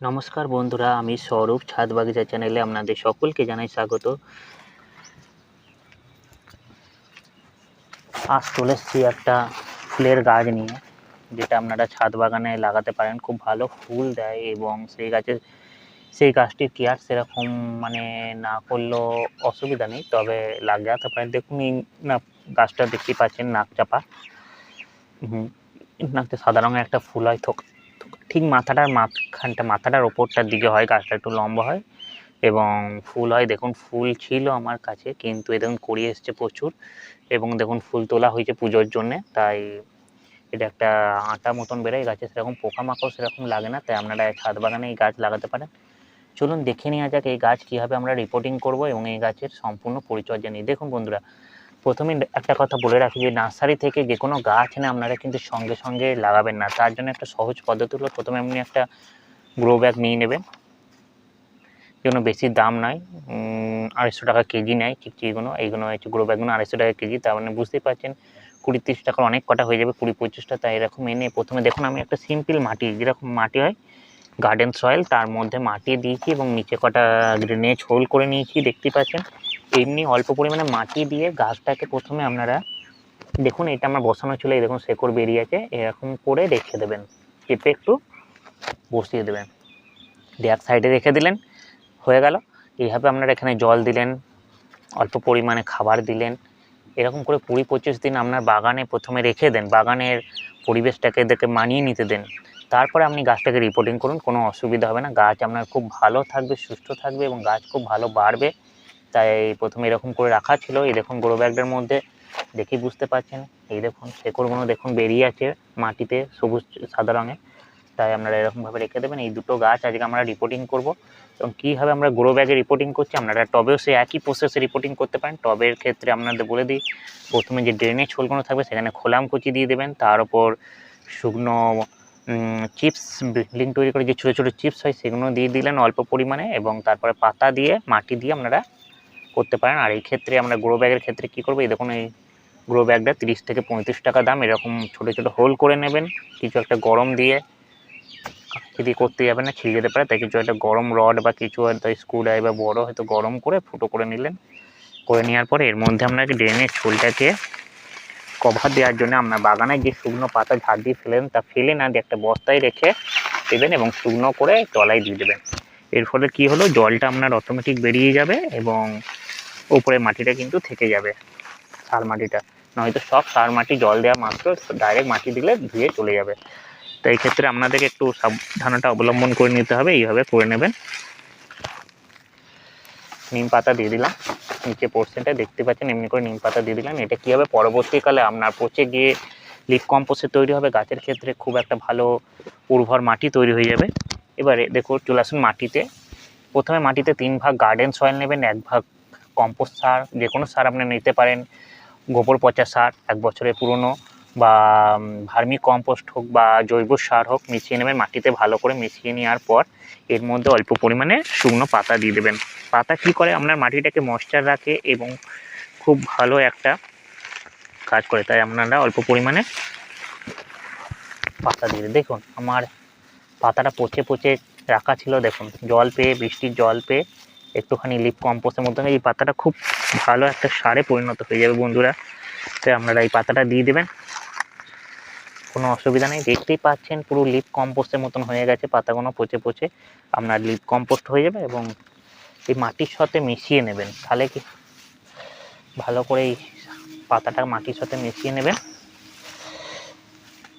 নমস্কার বন্ধুরা, আমি স্বরূপ ছাদ বাগিচা চ্যানেলে আপনাদের সকলকে জানাই স্বাগত। আজ চলে এসেছি একটা ফুলের গাছ নিয়ে, যেটা আপনারা ছাদ বাগানে লাগাতে পারেন। খুব ভালো ফুল দেয় এবং সেই গাছের, সেই গাছটির কেয়ার সেরকম মানে না করলেও অসুবিধা নেই, তবে লাগাতে পারেন। দেখুন এই না, গাছটা দেখতেই পাচ্ছেন, নাক চাপা। হুম, নাকটা সাদা রঙের একটা ফুল হয় থোক ঠিক মাথাটার মাঝখানটা, মাথাটার ওপরটার দিকে হয়, গাছটা একটু লম্বা হয় এবং ফুল হয়। দেখুন, ফুল ছিল আমার কাছে, কিন্তু এ দেখুন কুড়ি এসছে প্রচুর এবং দেখুন ফুল তোলা হয়েছে পুজোর জন্যে। তাই এটা একটা আটা মতন বেরোয় গাছে সেরকম পোকামাকড় সেরকম লাগে না, তাই আপনারা ছাদ বাগানে এই গাছ লাগাতে পারেন। চলুন দেখে নেওয়া যাক এই গাছ কীভাবে আমরা রিপোর্টিং করব এবং এই গাছের সম্পূর্ণ পরিচর্যা নিই দেখুন বন্ধুরা প্রথমে একটা কথা বলে রাখি যে নার্সারি থেকে যে কোনো গাছ এনে আপনারা কিন্তু সঙ্গে সঙ্গে লাগাবেন না। তার জন্য একটা সহজ পদ্ধতি হলো প্রথমে আপনি একটা গ্রো ব্যাগ নিয়ে নেবেন। যেগুলো বেশি দাম নয় আড়াইশো টাকা কেজি নেয় চিকচিগুলো এইগুলো হচ্ছে গ্রো ব্যাগগুলো আড়াইশো টাকা কেজি। তার মানে বুঝতেই পারছেন, কুড়ি তিরিশ টাকার অনেক কটা হয়ে যাবে, কুড়ি পঁচিশটা তাই এরকম এনে প্রথমে দেখুন আমি একটা সিম্পল মাটি, যেরকম মাটি হয় গার্ডেন সয়েল তার মধ্যে মাটি দিয়েছি এবং নিচে কটা গ্রেনেজ হোল করে নিয়েছি, দেখতেই পাচ্ছেন। এমনি অল্প পরিমাণে মাটি দিয়ে গাছটাকে প্রথমে আপনারা দেখুন, এটা আমার বসানো ছিল, এই দেখুন শেকড় বেরিয়ে আছে, এরকম করে রেখে দেবেন। চেপে একটু বসিয়ে দেবেন। দিয়ে সাইডে রেখে দিলেন, হয়ে গেল। এইভাবে আপনারা এখানে জল দিলেন, অল্প পরিমাণে খাবার দিলেন। এরকম করে কুড়ি পঁচিশ দিন আপনার বাগানে প্রথমে রেখে দেন, বাগানের পরিবেশটাকে এদেরকে মানিয়ে নিতে দেন। তারপরে আপনি গাছটাকে রিপোর্টিং করুন, কোনো অসুবিধা হবে না। গাছ আপনার খুব ভালো থাকবে, সুস্থ থাকবে এবং গাছ খুব ভালো বাড়বে। তাই প্রথমে এরকম করে রাখা ছিল। এই দেখুন গ্রো ব্যাগটার মধ্যে দেখেই বুঝতে পারছেন। এই দেখুন, শেকড়গুলো দেখুন বেরিয়ে আছে মাটিতে সবুজ, সাদা রঙে। তাই আপনারা এরকমভাবে রেখে দেবেন। এই দুটো গাছ আজকে আমরা রিপোর্টিং করব। এবং কীভাবে আমরা গ্রো ব্যাগে রিপোর্টিং করছি, আপনারা টবেও সেই একই প্রসেসে রিপোর্টিং করতে পারেন। টবের ক্ষেত্রে আপনাদের বলে দিই, প্রথমে যে ড্রেনেজ হোলগুলো থাকবে, সেখানে খোলাম কুচি দিয়ে দেবেন। তার ওপর শুকনো চিপস বিল্ডিং তৈরি করে যে ছোটো ছোটো চিপস হয়, সেগুলো দিয়ে দিলেন অল্প পরিমাণে। এবং তারপরে পাতা দিয়ে, মাটি দিয়ে আপনারা করতে পারেন। আর এই ক্ষেত্রে আমরা গ্রো ব্যাগের ক্ষেত্রে কী করব? এই দেখুন, এই গ্রো ব্যাগটা তিরিশ থেকে পঁয়ত্রিশ টাকা দাম। এরকম ছোটো ছোটো হোল করে নেবেন। কিছু একটা গরম দিয়ে যদি করতে যাবে না ছিঁড়ে যেতে পারে। তাই কিছু একটা গরম রড বা কিছু হয়তো স্ক্রু বা বড় হয়তো গরম করে ফুটো করে নিলেন। করে নেওয়ার পরে এর মধ্যে আপনাকে ড্রেনের ছোলটাকে কভার দেওয়ার জন্য আপনার বাগানে যে শুকনো পাতা ঝাড় দিয়ে ফেলেন, তা ফেলে না দিয়ে একটা বস্তায় রেখে দেবেন এবং শুকনো করে তলায় দিয়ে দেবেন। এর ফলে কি হলো? জলটা আপনার অটোমেটিক বেরিয়ে যাবে এবং উপরে মাটিটা কিন্তু থেকে যাবে, সার মাটিটা। নয়তো সব সার মাটি জল দেওয়া মাত্র ডাইরেক্ট মাটি দিলে ধুয়ে চলে যাবে। তো এই ক্ষেত্রে আপনাদেরকে একটু সাবধানতা অবলম্বন করে নিতে হবে, এইভাবে করে নেবেন। নিম পাতা দিয়ে দিলাম, নিচে পোর্শনটা দেখতে পাচ্ছেন, এমনি করে নিম পাতা দিয়ে দিলাম। এটা কী হবে? পরবর্তীকালে আপনার পচে গিয়ে লিপ কম্পোস্টে তৈরি হবে, গাছের ক্ষেত্রে খুব একটা ভালো উর্বর মাটি তৈরি হয়ে যাবে। এবারে দেখো চলে আসুন মাটিতে। প্রথমে মাটিতে তিন ভাগ গার্ডেন সয়েল নেবেন, এক ভাগ কম্পোস্ট সার যে কোনো সার আপনি নিতে পারেন। গোবর পচা সার, এক বছরের পুরনো বা ভার্মি কম্পোস্ট হোক বা জৈব সার হোক, মিশিয়ে নেবেন, মাটিতে ভালো করে মিশিয়ে নেওয়ার পর এর মধ্যে অল্প পরিমাণে শুকনো পাতা দিয়ে দেবেন। পাতা কী করে? আপনার মাটিটাকে ময়েশ্চার রাখে এবং খুব ভালো একটা কাজ করে। তাই আপনারা অল্প পরিমাণে পাতা দিয়ে। দেখুন, আমার পাতাটা পচে পচে রাখা ছিল। দেখুন, জল পেয়ে, বৃষ্টির জল পেয়ে একটুখানি লিপ কম্পোস্টের মধ্যে এই পাতাটা খুব ভালো একটা সারে পরিণত হয়ে যাবে বন্ধুরা। তাই আপনারা এই পাতাটা দিয়ে দেবেন। কোনো অসুবিধা নেই। দেখতেই পাচ্ছেন পুরো লিপ কম্পোস্টের মতন হয়ে গেছে, পাতাগুলো পচে পচে। আপনার লিপ কম্পোস্ট হয়ে যাবে এবং এই মাটির সাথে মিশিয়ে নেবেন। তাহলে কি? ভালো করে এই পাতাটা মাটির সাথে মিশিয়ে নেবেন।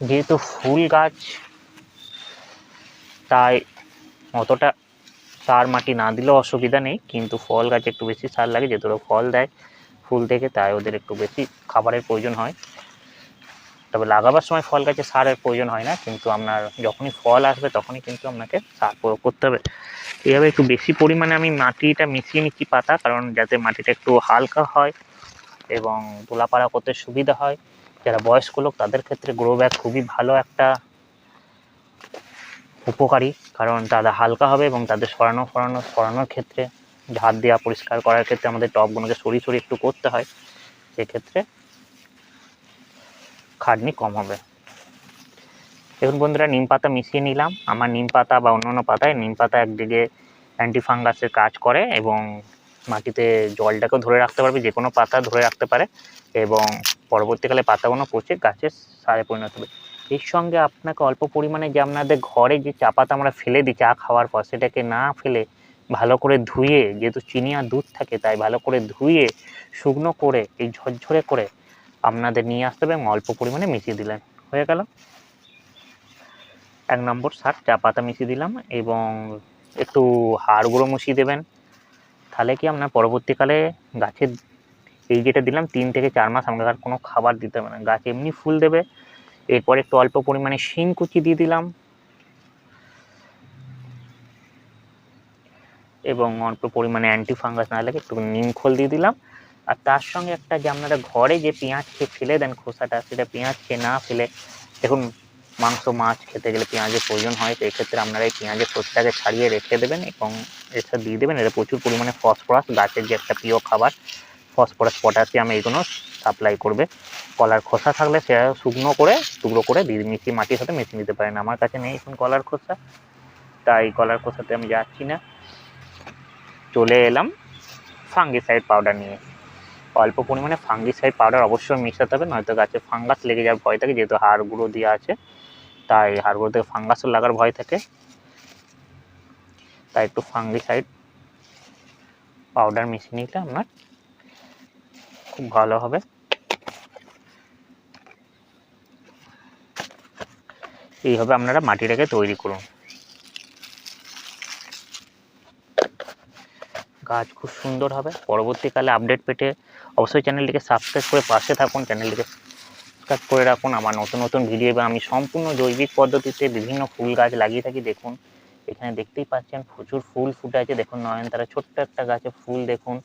যেহেতু ফুল গাছ, তাই অতটা সার মাটি না দিলেও অসুবিধা নেই, কিন্তু ফল গাছে একটু বেশি সার লাগে যেহেতু ফল দেয় ফুল থেকে, তাই ওদের একটু বেশি খাবারের প্রয়োজন হয়। তবে লাগাবার সময় ফল গাছে সারের প্রয়োজন হয় না, কিন্তু আপনার যখনই ফল আসবে তখনই কিন্তু আপনাকে সার প্রয়োগ করতে হবে। এইভাবে একটু বেশি পরিমাণে আমি মাটিটা মিশিয়ে নিচ্ছি পাতা, কারণ যাতে মাটিটা একটু হালকা হয় এবং তোলাপাড়া করতে সুবিধা হয়। যারা বয়স্ক লোক, তাদের ক্ষেত্রে গ্রো ব্যাগ খুবই ভালো একটা উপকারী, কারণ তারা হালকা হবে এবং তাদের সরানো ফরানো সরানোর ক্ষেত্রে ঝাড় দেওয়া পরিষ্কার করার ক্ষেত্রে আমাদের টবগুলোকে সরি সরি একটু করতে হয়। সেক্ষেত্রে খাটনি কম হবে। দেখুন বন্ধুরা, নিম পাতা মিশিয়ে নিলাম। আমার নিম পাতা বা অন্যান্য পাতায় নিম পাতা একদিকে অ্যান্টি ফাঙ্গাসের কাজ করে এবং মাটিতে জলটাকেও ধরে রাখতে পারবে যে কোনো পাতা ধরে রাখতে পারে এবং পরবর্তীকালে পাতাগুলো পচে গাছের সারে পরিণত হবে। এর সঙ্গে আপনাকে অল্প পরিমাণে যে আপনাদের ঘরে যে চা পাতা আমরা ফেলে দিই, চা খাওয়ার পর সেটাকে না ফেলে ভালো করে ধুয়ে, যেহেতু চিনি আর দুধ থাকে তাই ভালো করে ধুয়ে, শুকনো করে, এই ঝরঝরে করে আপনাদের নিয়ে আসতে হবে এবং অল্প পরিমাণে মিশিয়ে দিলেন হয়ে গেল। এক নম্বর সার, চা পাতা মিশিয়ে দিলাম এবং একটু হাড় গুঁড়ো মিশিয়ে দেবেন। তাহলে কি আপনার পরবর্তীকালে গাছের, এই যেটা দিলাম, তিন থেকে চার মাস আমাকে আর কোনো খাবার দিতে হবে না। গাছ এমনি ফুল দেবে এরপর একটু অল্প পরিমাণে শিং কুচি দিয়ে দিলাম। এবং অল্প পরিমাণে অ্যান্টি ফাঙ্গাস না লাগে একটু নিম খোল দিয়ে দিলাম। আর তার সঙ্গে একটা যে আপনারা ঘরে যে পেঁয়াজ খেয়ে ফেলে দেন খোসাটা, সেটা পেঁয়াজ খেয়ে না ফেলে, দেখুন মাংস, মাছ খেতে গেলে পেঁয়াজের প্রয়োজন হয়, তো এক্ষেত্রে আপনারা এই পেঁয়াজের খোসাটাকে ছাড়িয়ে রেখে দেবেন এবং এটা দিয়ে দেবেন। এটা প্রচুর পরিমাণে ফসফরাস, গাছের যে একটা প্রিয় খাবার ফসফরাস, পটাশিয়াম এইগুলো সাপ্লাই করবে। কলার খোসা থাকলে সেটা শুকনো করে, টুকরো করে দিয়ে মিশিয়ে মাটির সাথে মিশিয়ে নিতে পারেন। আমার কাছে নেই এখন কলার খোসা, তাই কলার খোসাতে আমি যাচ্ছি না। চলে এলাম ফাঙ্গিসাইড পাউডার নিয়ে। অল্প পরিমাণে ফাঙ্গিসাইড পাউডার অবশ্যই মেশাতে হবে, নয়তো গাছে ফাঙ্গাস লেগে যাওয়ার ভয় থাকে, যেহেতু হাড় গুঁড়ো দেওয়া আছে, তাই হাড় গুঁড়ো থেকে ফাঙ্গাসও লাগার ভয় থাকে। তাই একটু ফাঙ্গিসাইড পাউডার মিশিয়ে নিলে আপনার খুব ভালো হবে। এইভাবে আপনারা মাটিটাকে তৈরি করুন। গাছ খুব সুন্দর হবে। পরবর্তীকালে আপডেট পেতে অবশ্যই চ্যানেলটিকে সাবস্ক্রাইব করে পাশে থাকুন। চ্যানেলটিকে সাবস্ক্রাইব করে রাখুন। আমার নতুন নতুন ভিডিও আমি সম্পূর্ণ জৈবিক পদ্ধতিতে বিভিন্ন ফুল গাছ লাগিয়ে থাকি। দেখুন, এখানে দেখতেই পাচ্ছেন প্রচুর ফুল ফুটে আছে। দেখুন নয়নতারা ছোট্ট একটা গাছে ফুল দেখুন।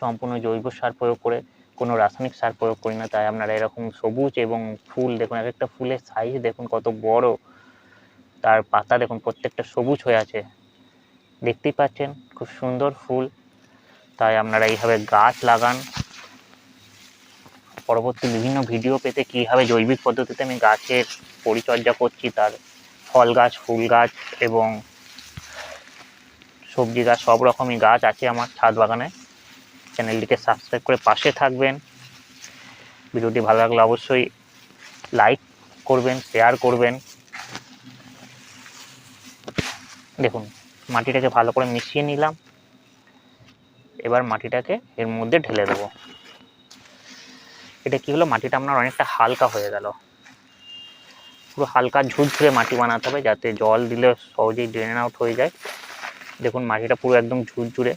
সম্পূর্ণ জৈব সার প্রয়োগ করে, কোনো রাসায়নিক সার প্রয়োগ করি না। তাই আপনারা এরকম সবুজ এবং ফুল দেখুন, এক একটা ফুলের সাইজ দেখুন কত বড়। তার পাতা দেখুন প্রত্যেকটা সবুজ হয়ে আছে। দেখতেই পাচ্ছেন, খুব সুন্দর ফুল। তাই আপনারা এইভাবে গাছ লাগান। পরবর্তী বিভিন্ন ভিডিও পেতে কীভাবে জৈবিক পদ্ধতিতে আমি গাছের পরিচর্যা করছি, তার ফল গাছ, ফুল গাছ এবং সবজি গাছ, সব রকমই গাছ আছে আমার ছাদ বাগানে। চ্যানেলটিকে সাবস্ক্রাইব করে পাশে থাকবেন। ভিডিওটি ভালো লাগলে অবশ্যই লাইক করবেন শেয়ার করবেন। দেখুন, মাটিটাকে ভালো করে মিশিয়ে নিলাম। এবার মাটিটাকে এর মধ্যে ঢেলে দেবো। এটা কি হলো? মাটিটা আপনার অনেকটা হালকা হয়ে গেল। পুরো হালকা ঝুরঝুরে মাটি বানাতে হবে যাতে জল দিলে সহজেই ড্রেন আউট হয়ে যায়। দেখুন, মাটিটা পুরো একদম ঝুরঝুরে।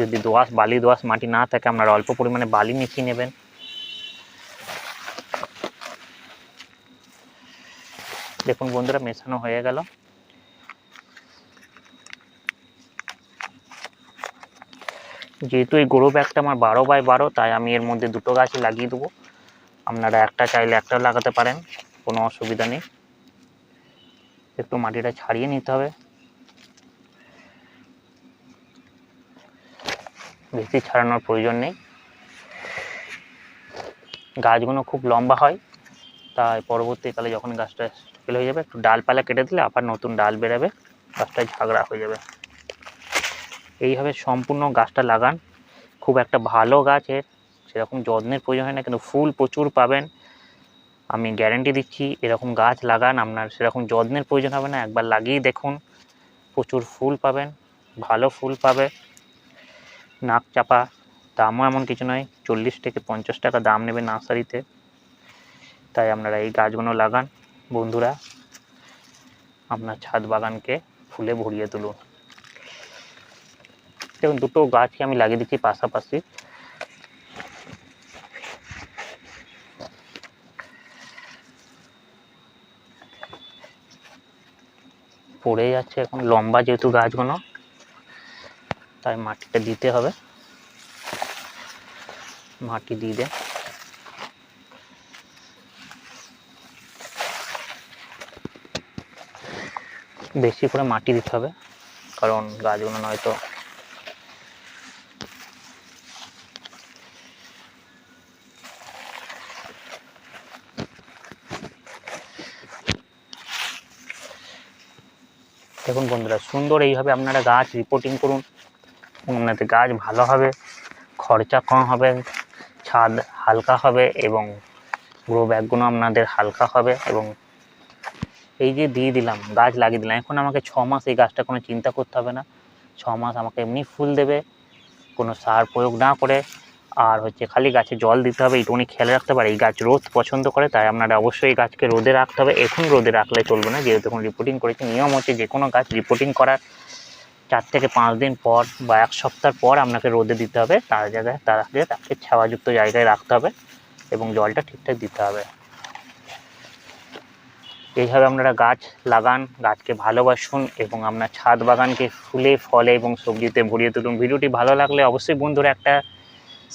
যদি দোআঁশ বালি দোআঁশ মাটি না থাকে, আপনারা অল্প পরিমাণে বালি মিশিয়ে নেবেন। দেখুন বন্ধুরা, মেশানো হয়ে গেল। যেহেতু এই গরু ব্যাগটা আমার বারো বাই বারো, তাই আমি এর মধ্যে দুটো গাছই লাগিয়ে দেবো। আপনারা একটা চাইলে একটাও লাগাতে পারেন, কোনো অসুবিধা নেই। একটু মাটিটা ছাড়িয়ে নিতে হবে। বেশি ছাড়ানোর প্রয়োজন নেই। গাছগুলো খুব লম্বা হয়, তাই পরবর্তীকালে যখন গাছটা ফেল হয়ে যাবে, একটু ডালপালা কেটে দিলে আবার নতুন ডাল বেরোবে গাছটা ঝাগড়া হয়ে যাবে। এইভাবে সম্পূর্ণ গাছটা লাগান। খুব একটা ভালো গাছের সেরকম যত্নের প্রয়োজন হয় না, কিন্তু ফুল প্রচুর পাবেন। আমি গ্যারেন্টি দিচ্ছি, এরকম গাছ লাগান, আপনার সেরকম যত্নের প্রয়োজন হবে না, একবার লাগিয়ে দেখুন। প্রচুর ফুল পাবেন, ভালো ফুল পাবে। নাক চাপা, দামও এমন কিছু নয়, চল্লিশ থেকে পঞ্চাশ টাকা দাম নেবে নার্সারিতে। তাই আপনারা এই গাছগুলো লাগান। বন্ধুরা, আপনার ছাদ বাগানকে ফুলে ভরিয়ে তুলুন। দেখুন, দুটো গাছকে আমি লাগিয়ে দিচ্ছি পাশাপাশি। পড়ে যাচ্ছে এখন লম্বা যেহেতু গাছগুলো। তাই মাটিটা দিতে হবে। মাটি দিয়ে দে। বেশি করে মাটি দিতে হবে, কারণ গাছগুলো নয়তো দেখুন বন্ধুরা, সুন্দর এইভাবে আপনারা গাছ রিপোর্টিং করুন। আপনাদের গাছ ভালো হবে, খরচা কম হবে, ছাদ হালকা হবে এবং গ্রো ব্যাগগুলো আপনাদের হালকা হবে এবং এই যে দিয়ে দিলাম, গাছ লাগিয়ে দিলাম, এখন আমাকে ছ মাস এই গাছটা কোনো চিন্তা করতে হবে না। ছ মাস আমাকে এমনি ফুল দেবে, কোনো সার প্রয়োগ না করে, আর হচ্ছে খালি গাছে জল দিতে হবে, এইটুকুনি খেয়াল রাখতে পারে। এই গাছ রোদ পছন্দ করে, তাই আপনারা অবশ্যই গাছকে রোদে রাখতে হবে। এখন রোদে রাখলে চলবে না, যেহেতু এখন রিপোর্টিং করেছে, নিয়ম হচ্ছে যে কোনো গাছ রিপোর্টিং করার চার থেকে পাঁচ দিন পর বা এক সপ্তাহ পর আপনাকে রোদে দিতে হবে। তার জায়গায় তার আগে তাকে ছাওয়াযুক্ত জায়গায় রাখতে হবে এবং জলটা ঠিকঠাক দিতে হবে। এইভাবে আপনারা গাছ লাগান, গাছকে ভালোবাসুন এবং আপনার ছাদ বাগানকে ফুলে, ফলে এবং সবজিতে ভরিয়ে তুলুন। ভিডিওটি ভালো লাগলে অবশ্যই বন্ধুরা একটা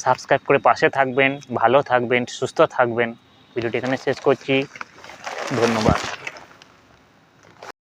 সাবস্ক্রাইব করে পাশে থাকবেন, ভালো থাকবেন, সুস্থ থাকবেন। ভিডিওটি এখানে শেষ করছি। ধন্যবাদ।